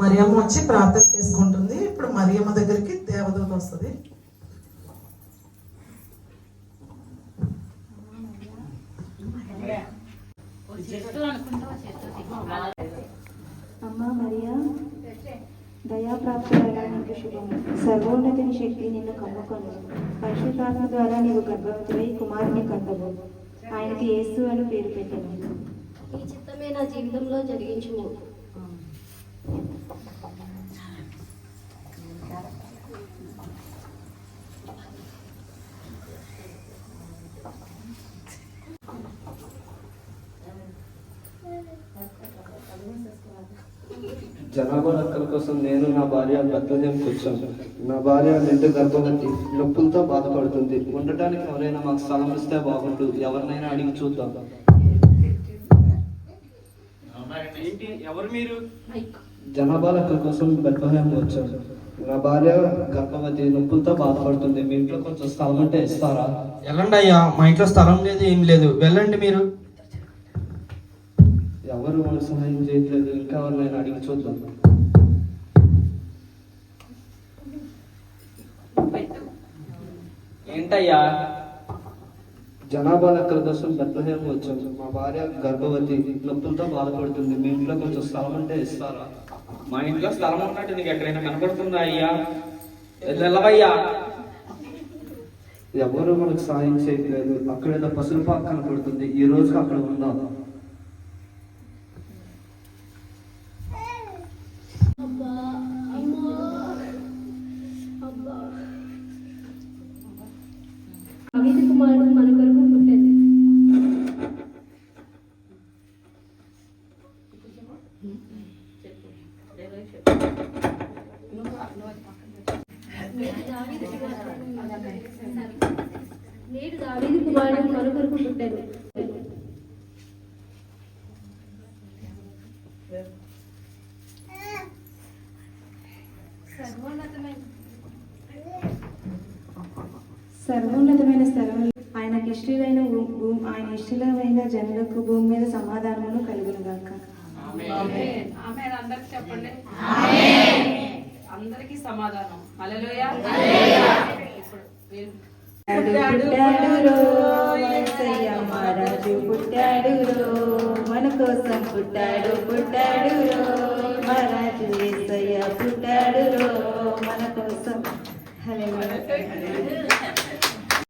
మరియమ్మ వచ్చి ప్రార్థన చేసుకుంటుంది. ఇప్పుడు మరియమ్మ దగ్గరికి దేవదూత వస్తుంది. అమ్మా మరియా దయాప్రాప్తులైన నీకు శుభము. సర్వోన్నతిని శక్తి నిన్ను కమ్ముకొను. పరిశుద్ధాత్మ ద్వారా నీవు గర్భవతివై కుమారుని కందవు ఆయనకి యేసు అని పేరు పెట్టను ఈ చిత్తమే నా జీవితంలో జరిగించుము. జనాభా లెక్కల కోసం నేను నా భార్య బెత్లహేంకి వచ్చాను నా భార్య నిండు గర్భవతి నొప్పులతో బాధపడుతుంది. ఉండటానికి ఎవరైనా మాకు స్థలం ఇస్తే బాగుండు. ఎవరినైనా అడిగి చూద్దాం. ఎవరు మీరు? జనాభా లెక్కల కోసం బెత్లహేం వచ్చాను నా భార్య గర్భవతి నొప్పులతో బాధపడుతుంది. మీ ఇంట్లో కొంచెం స్థలం అంటే ఇస్తారా? వెళ్ళండి అయ్యా మా ఇంట్లో స్థలం లేదు ఏం లేదు. వెళ్ళండి మీరు. ఎవరు మనకు సహాయం చేయట్లేదు ఇంకా ఎవరినైనా అడిగి చూద్దాం. ఏంటయ్యా? జనాభా లెక్కల కోసం బెత్లహేం వచ్చాను మా భార్య గర్భవతి నొప్పులతో బాధపడుతుంది. మీ ఇంట్లో కొంచెం స్థలం అంటే ఇస్తారా? మా ఇంట్లో స్థలం ఉన్నట్టు నీకు ఎక్కడైనా కనపడుతుందా అయ్యా? వెళ్ళవయ్యా. ఎవరు మనకు సాయం చేయట్లేదు. అక్కడ ఏదో పసులు పాక కనపడుతుంది. ఈ రోజు అక్కడ ఉందాం. నేడు దావీదు కుమారుడు మన పుట్టాడు సర్వోన్నతమైన స్థలం ఆయనకి ఇష్టలైన ఆయన ఇష్టలమైన జనులకు భూమి మీద సమాధానమును కలుగును గాక. ఆమె అందరికి చెప్పండి. అందరికి సమాధానం. పుట్టాడు పుట్టాడు మన కోసం పుట్టాడు